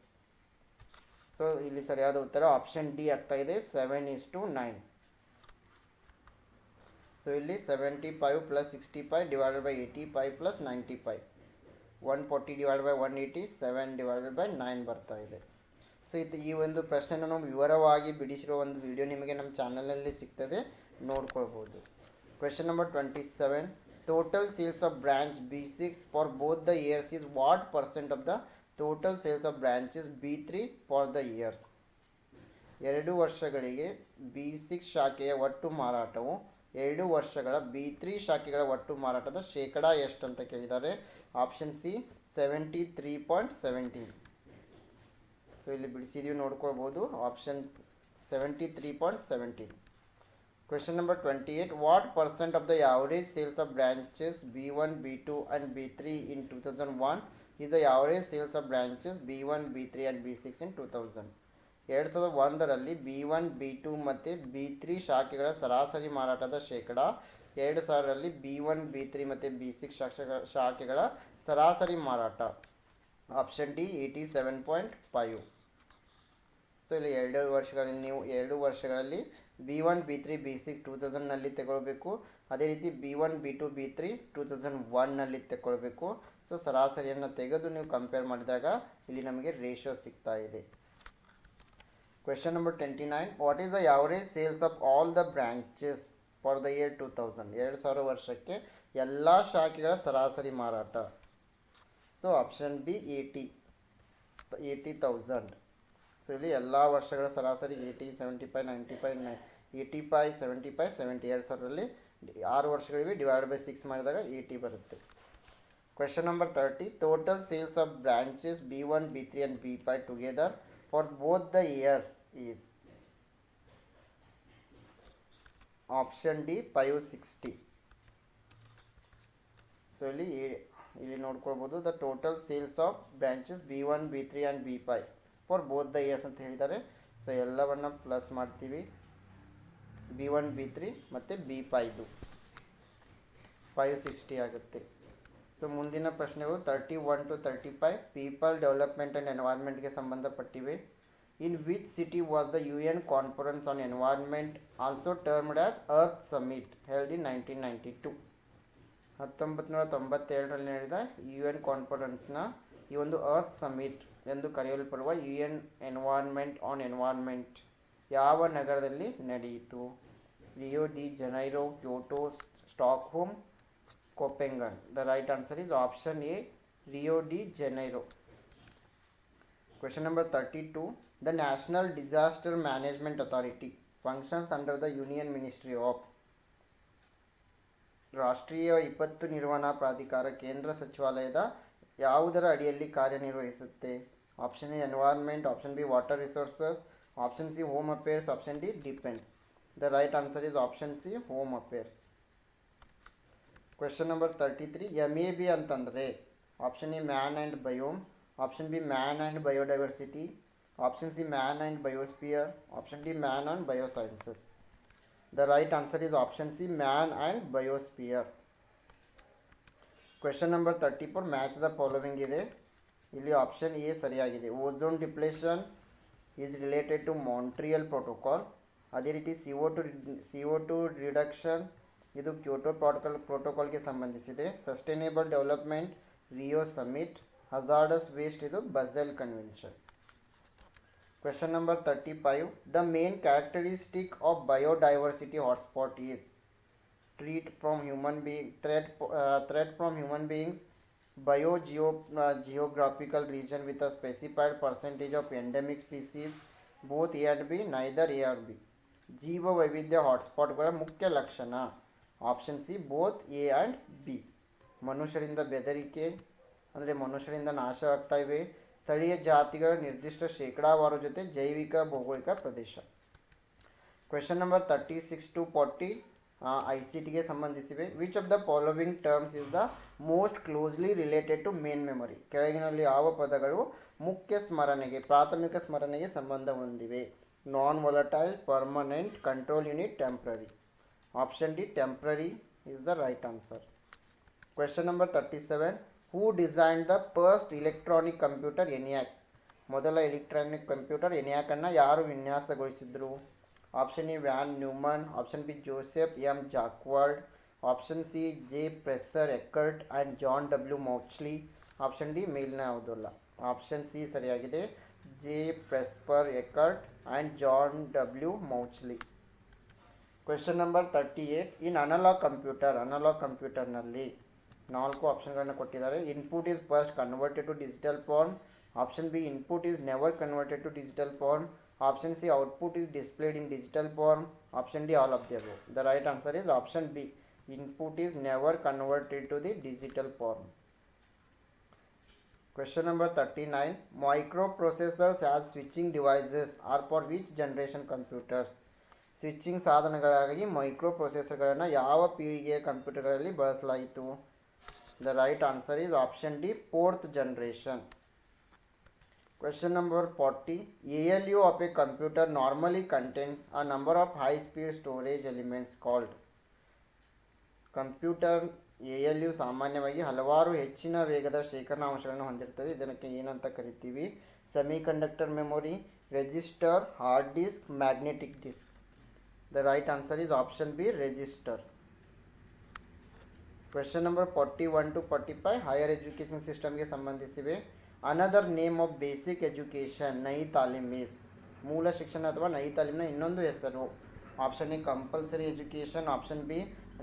So ಇಲ್ಲಿ ಸರಿಯಾದ ಉತ್ತರ option D ಆಗ್ತಾ ಇದೆ seven is to nine so ಇಲ್ಲಿ seventy five plus sixty five divided by eighty five plus ninety five one forty divide by one eighty seven divided by nine ಬರ್ತಾ ಇದೆ so ಇದು ಈ ಒಂದು ಪ್ರಶ್ನೆನ ನಾವು ವಿವರವಾಗಿ ಬಿಡಿಸಿರೋ ಒಂದು ವಿಡಿಯೋ ನಿಮಗೆ ನಮ್ಮ ಚಾನಲಲ್ಲಿ ಸಿಗ್ತದೆ ನೋಡ್ಕೊಳ್ಬೋದು question number twenty seven total sales of branch B6 for both the years is what percent of the total sales of branches B3 for the years ಎರಡು ವರ್ಷಗಳಿಗೆ ಬಿ ಸಿಕ್ಸ್ ಶಾಖೆಯ ಒಟ್ಟು ಮಾರಾಟವು ಎರಡು ವರ್ಷಗಳ ಬಿ ತ್ರೀ ಶಾಖೆಗಳ ಒಟ್ಟು ಮಾರಾಟದ ಶೇಕಡಾ ಎಷ್ಟು ಅಂತ ಕೇಳಿದ್ದಾರೆ option C seventy three point seventeen so ಇಲ್ಲಿ ಬಿಡಿಸಿದೀವಿ ನೋಡ್ಕೊಳ್ಬೋದು option seventy three point seventeen Question number 28 What percent of the average sales of branches B1, B2, and B3 in 2001 is the average sales of branches B1, B3, and B6 in 2000? ಎರಡು ಸಾವಿರದ ಒಂದರಲ್ಲಿ B one B two ಮತ್ತು B three ಶಾಖೆಗಳ ಸರಾಸರಿ ಮಾರಾಟದ ಶೇಕಡ ಎರಡು ಸಾವಿರದಲ್ಲಿ ಬಿ ಒನ್ ಬಿ ತ್ರೀ ಮತ್ತು ಬಿ ಸಿಕ್ಸ್ ಶಾಖೆಗಳ ಶಾಖೆಗಳ ಸರಾಸರಿ ಮಾರಾಟ option D eighty seven point five so ಇಲ್ಲಿ ಎರಡು ವರ್ಷಗಳಲ್ಲಿ ನೀವು ಎರಡು ವರ್ಷಗಳಲ್ಲಿ B one B three B six two ತೌಸಂಡ್ನಲ್ಲಿ ತಗೊಳ್ಬೇಕು ಅದೇ ರೀತಿ B one B two B three two thousand ಒನ್ನಲ್ಲಿ ತಗೊಳ್ಬೇಕು ಸೊ ಸರಾಸರಿಯನ್ನು ತೆಗೆದು ನೀವು ಕಂಪೇರ್ ಮಾಡಿದಾಗ ಇಲ್ಲಿ ನಮಗೆ ರೇಷಿಯೋ ಸಿಗ್ತಾ ಇದೆ question number twenty nine what is the average sales of all the branches for the year two thousand ಎರಡು ಸಾವಿರ ವರ್ಷಕ್ಕೆ ಎಲ್ಲ ಶಾಖೆಗಳ ಸರಾಸರಿ ಮಾರಾಟ so option B eighty eighty thousand so ಇಲ್ಲಿ ಎಲ್ಲ ವರ್ಷಗಳ ಸರಾಸರಿ eighteen seventy five ninety five ನೈ eighty five seventy five seventy ಎರಡು ಸಾವಿರಲ್ಲಿ ಆರು ವರ್ಷಗಳಿವೆ ಡಿವೈಡ್ ಬೈ ಸಿಕ್ಸ್ ಮಾಡಿದಾಗ ಏಯ್ಟಿ ಬರುತ್ತೆ question number thirty total sales of branches B one B three and B five together for both the years is option D five sixty so ಇಲ್ಲಿ ಇಲ್ಲಿ ನೋಡ್ಕೊಳ್ಬೋದು the total sales of branches B one B three and B five for both the years ಅಂತ ಹೇಳಿದ್ದಾರೆ so ಎಲ್ಲವನ್ನು plus ಮಾಡ್ತೀವಿ B one B three ಮತ್ತು B ಫೈದು five sixty ಆಗುತ್ತೆ so ಮುಂದಿನ ಪ್ರಶ್ನೆಗಳು thirty one to thirty five people development and ಎನ್ವೈರ್ಮೆಂಟ್ಗೆ ಸಂಬಂಧಪಟ್ಟಿವೆ in which city was the U N conference on environment also termed as earth summit held in nineteen ninety two ಹತ್ತೊಂಬತ್ತು ನೂರ ತೊಂಬತ್ತೇಳರಲ್ಲಿ ನಡೆದ U N ಕಾನ್ಫರೆನ್ಸ್ನ ಈ ಒಂದು earth summit ಎಂದು ಕರೆಯಲ್ಪಡುವ U N environment on environment ಯಾವ ನಗರದಲ್ಲಿ ನಡೆಯಿತು Rio de Janeiro Kyoto Stockholm Copenhagen the right answer is option A Rio de Janeiro question number thirty two the national disaster management authority functions under the union ministry of ರಾಷ್ಟ್ರೀಯ ವಿಪತ್ತು ನಿರ್ವಹಣಾ ಪ್ರಾಧಿಕಾರ ಕೇಂದ್ರ ಸಚಿವಾಲಯದ ಯಾವುದರ ಅಡಿಯಲ್ಲಿ ಕಾರ್ಯನಿರ್ವಹಿಸುತ್ತೆ Option A environment, option B water resources, option C home affairs, option D depends. The right answer is option C, home affairs. Question number 33, MAB antandre. Option A man and biome, option B man and biodiversity, option C man and biosphere, option D man and biosciences. The right answer is option C, man and biosphere. Question number 34, match the following is ಇಲ್ಲಿ option A ಸರಿಯಾಗಿದೆ ozone depletion is related to Montreal protocol ಅದೇ ರೀತಿ C O two C O two reduction ಇದು Kyoto protocol ಪ್ರೋಟೋಕಾಲ್ಗೆ ಸಂಬಂಧಿಸಿದೆ sustainable development Rio summit hazardous waste ಇದು Basel convention question number thirty five the main characteristic of biodiversity hotspot is threat from human being threat threat from human beings geographical region with a specified percentage of endemic species both A and B neither A or B ಜೀವ ವೈವಿಧ್ಯ ಹಾಟ್ಸ್ಪಾಟ್ಗಳ ಮುಖ್ಯ ಲಕ್ಷಣ option C both A and B ಮನುಷ್ಯರಿಂದ ಬೆದರಿಕೆ ಅಂದರೆ ಮನುಷ್ಯರಿಂದ ನಾಶ ಇವೆ ಸ್ಥಳೀಯ ಜಾತಿಗಳ ನಿರ್ದಿಷ್ಟ ಶೇಕಡಾವಾರು ಜೊತೆ ಜೈವಿಕ ಭೌಗೋಳಿಕ ಪ್ರದೇಶ question number thirty six to forty I C ಟಿಗೆ ಸಂಬಂಧಿಸಿವೆ which of the following terms is the most closely related to main memory ಕೆಳಗಿನಲ್ಲಿ ಯಾವ ಪದಗಳು ಮುಖ್ಯ ಸ್ಮರಣೆಗೆ ಪ್ರಾಥಮಿಕ ಸ್ಮರಣೆಗೆ ಸಂಬಂಧ ಹೊಂದಿವೆ non volatile permanent control unit temporary option D temporary is the right answer question number thirty seven who design the first electronic computer ENIAC ಮೊದಲ electronic computer ಎನ್ಯಾಕನ್ನು ಯಾರು ವಿನ್ಯಾಸಗೊಳಿಸಿದ್ರು option A von Neumann option B Joseph M Jacquard option C J Presper Eckert and John W Mauchly option D ಮೇಲ್ನ ಯಾವುದಲ್ಲ option C ಸರಿಯಾಗಿದೆ J Presper Eckert and John W Mauchly question number thirty eight in analog computer analog ಕಂಪ್ಯೂಟರ್ನಲ್ಲಿ ನಾಲ್ಕು ಆಪ್ಷನ್ಗಳನ್ನು ಕೊಟ್ಟಿದ್ದಾರೆ input is first converted to digital form option B input is never converted to digital form Option C output is displayed in digital form. Option D all of the above. The right answer is option B. Input is never converted to the digital form. Question number 39. Microprocessors as switching devices are for which generation computers? Switching ಸಾಧನಗಳಾಗಿ ಮೈಕ್ರೋ ಪ್ರೊಸೆಸರ್ಗಳನ್ನು ಯಾವ ಪೀಳಿಗೆಯ ಕಂಪ್ಯೂಟರ್ಗಳಲ್ಲಿ ಬಳಸಲಾಯಿತು the right answer is option D fourth generation Question number 40. ALU of a computer normally contains a number of high-speed storage elements called. Computer A L U ಸಾಮಾನ್ಯವಾಗಿ ಹಲವಾರು ಹೆಚ್ಚಿನ ವೇಗದ ಶೇಖರಣಾಂಶಗಳನ್ನು ಹೊಂದಿರ್ತದೆ ಇದಕ್ಕೆ ಏನಂತ ಕರಿತೀವಿ semiconductor memory register hard disk magnetic disk the right answer is option B register question number forty one to forty five higher education ಸಿಸ್ಟಮ್ಗೆ ಸಂಬಂಧಿಸಿವೆ another name of basic education Nai Talim is ಮೂಲ ಶಿಕ್ಷಣ ಅಥವಾ ನೈ ತಾಲೀಮ್ನ ಇನ್ನೊಂದು ಹೆಸರು option A compulsory education option B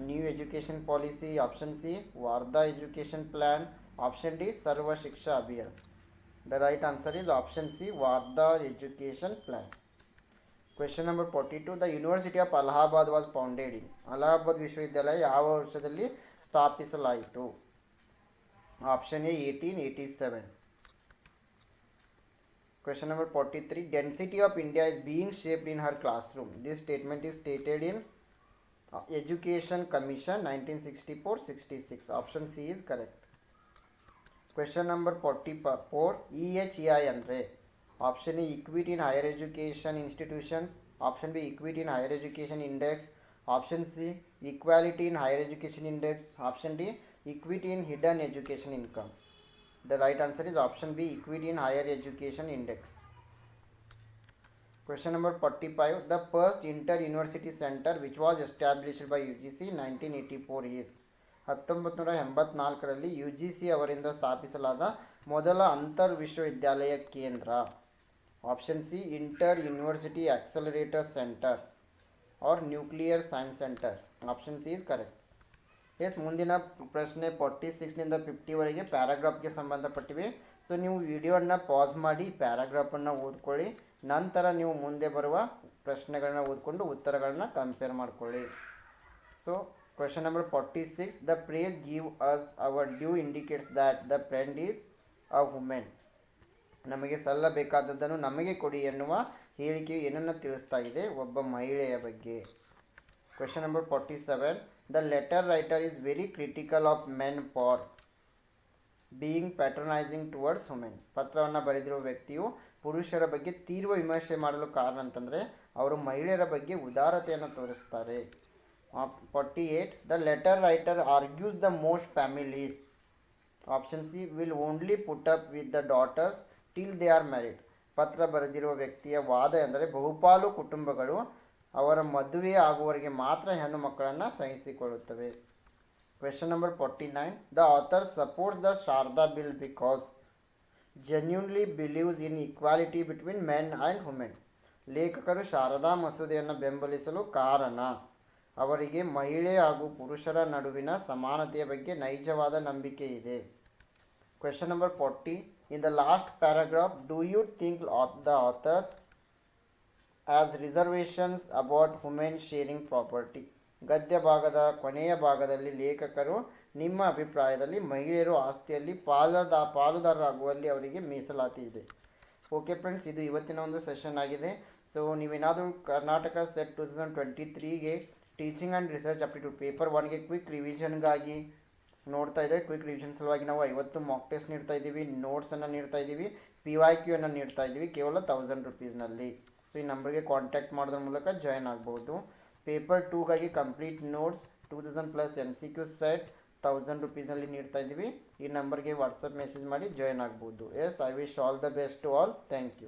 new education policy option C Wardha education plan option D Sarva Shiksha Abhiyan the right answer is option C Wardha education plan question number forty two the University of Allahabad was founded in Allahabad ವಿಶ್ವವಿದ್ಯಾಲಯ ಯಾವ ವರ್ಷದಲ್ಲಿ ಸ್ಥಾಪಿಸಲಾಯಿತು option A eighteen eighty seven Question number 43. Density of India is being shaped in her classroom. This statement is stated in uh, Education Commission 1964-66. Option C is correct. Question number 44. H I and Option A. Equity in higher education institutions. Option B. Equity in higher education index. Option C. Equality in higher education index. Option D. Equity in hidden education income. The right answer is option B equity in higher education index. Question number 45 The first inter university center which was established by UGC 1984 is 1984 ನೂರ ಎಂಬತ್ನಾಲ್ಕರಲ್ಲಿ ಅವರಿಂದ ಸ್ಥಾಪಿಸಲಾದ ಮೊದಲ ಅಂತರ್ ವಿಶ್ವವಿದ್ಯಾಲಯ ಕೇಂದ್ರ option C Inter University Accelerator Centre or nuclear science centre option C is correct yes ಮುಂದಿನ ಪ್ರಶ್ನೆ forty ಸಿಕ್ಸ್ನಿಂದ ಫಿಫ್ಟಿವರೆಗೆ ಪ್ಯಾರಾಗ್ರಾಫ್ಗೆ ಸಂಬಂಧಪಟ್ಟಿವೆ so ನೀವು ವಿಡಿಯೋನ ಪಾಸ್ ಮಾಡಿ ಪ್ಯಾರಾಗ್ರಾಫನ್ನು ಓದ್ಕೊಳ್ಳಿ ನಂತರ ನೀವು ಮುಂದೆ ಬರುವ ಪ್ರಶ್ನೆಗಳನ್ನ ಓದ್ಕೊಂಡು ಉತ್ತರಗಳನ್ನ ಕಂಪೇರ್ ಮಾಡ್ಕೊಳ್ಳಿ so question number forty six the praise give us our due indicates that the friend is a women ನಮಗೆ ಸಲ್ಲಬೇಕಾದದ್ದನ್ನು ನಮಗೆ ಕೊಡಿ ಎನ್ನುವ ಹೇಳಿಕೆಯು ಏನನ್ನು ತಿಳಿಸ್ತಾ ಇದೆ ಒಬ್ಬ ಮಹಿಳೆಯ ಬಗ್ಗೆ question number forty seven The letter writer is very critical of men for being patronising towards women ಪತ್ರವನ್ನು ಬರೆದಿರುವ ವ್ಯಕ್ತಿಯು ಪುರುಷರ ಬಗ್ಗೆ ತೀವ್ರ ವಿಮರ್ಶೆ ಮಾಡಲು ಕಾರಣ ಅಂತಂದರೆ ಅವರು ಮಹಿಳೆಯರ ಬಗ್ಗೆ ಉದಾರತೆಯನ್ನು ತೋರಿಸ್ತಾರೆ forty eight the letter writer argues the most families option C will only put up with the daughters till they are married ಪತ್ರ ಬರೆದಿರುವ ವ್ಯಕ್ತಿಯ ವಾದ ಎಂದರೆ ಬಹುಪಾಲು ಕುಟುಂಬಗಳು ಅವರ ಮದುವೆ ಆಗುವವರೆಗೆ ಮಾತ್ರ ಹೆಣ್ಣು ಮಕ್ಕಳನ್ನು ಸಹಿಸಿಕೊಳ್ಳುತ್ತವೆ question number forty nine the author supports the Sharda bill because genuinely believes in equality between men and women ಲೇಖಕರು ಶಾರದಾ ಮಸೂದೆಯನ್ನು ಬೆಂಬಲಿಸಲು ಕಾರಣ ಅವರಿಗೆ ಮಹಿಳೆ ಹಾಗೂ ಪುರುಷರ ನಡುವಿನ ಸಮಾನತೆಯ ಬಗ್ಗೆ ನೈಜವಾದ ನಂಬಿಕೆ ಇದೆ question number forty in the last paragraph do you think of the author as reservations about women sharing property ಗದ್ಯ ಭಾಗದ ಕೊನೆಯ ಭಾಗದಲ್ಲಿ ಲೇಖಕರು ನಿಮ್ಮ ಅಭಿಪ್ರಾಯದಲ್ಲಿ ಮಹಿಳೆಯರು ಆಸ್ತಿಯಲ್ಲಿ ಪಾಲದ ಪಾಲುದಾರರಾಗುವಲ್ಲಿ ಅವರಿಗೆ ಮೀಸಲಾತಿ ಇದೆ ಓಕೆ ಫ್ರೆಂಡ್ಸ್ ಇದು ಇವತ್ತಿನ ಒಂದು ಸೆಷನ್ ಆಗಿದೆ ಸೊ ನೀವೇನಾದರೂ Karnataka SET two thousand twenty ತ್ರೀಗೆ teaching and research aptitude paper ಒನ್ಗೆ quick ರಿವಿಷನ್ಗಾಗಿ ನೋಡ್ತಾ ಇದ್ದಾರೆ ಕ್ವಿಕ್ ರಿವಿಷನ್ ಸಲುವಾಗಿ ನಾವು ಐವತ್ತು ಮಾಕ್ ಟೆಸ್ಟ್ ನೀಡ್ತಾ ಇದ್ದೀವಿ ನೋಟ್ಸನ್ನು ನೀಡ್ತಾ ಇದ್ದೀವಿ ಪಿ ಕ್ಯೂ ಅನ್ನು ನೀಡ್ತಾ ಇದ್ದೀವಿ ಕೇವಲ ತೌಸಂಡ್ ರುಪೀಸ್ನಲ್ಲಿ ಸೊ ಈ ನಂಬರ್ಗೆ ಕಾಂಟ್ಯಾಕ್ಟ್ ಮಾಡೋದ್ರ ಮೂಲಕ ಜಾಯ್ನ್ ಆಗ್ಬೋದು paper ಟೂಗಾಗಿ complete notes two thousand plus M C Q set thousand ರುಪೀಸ್ನಲ್ಲಿ ನೀಡ್ತಾ ಇದ್ದೀವಿ ಈ ನಂಬರ್ಗೆ ವಾಟ್ಸಪ್ ಮೆಸೇಜ್ ಮಾಡಿ ಜಾಯ್ನ್ ಆಗ್ಬೋದು yes I wish all the best to all thank you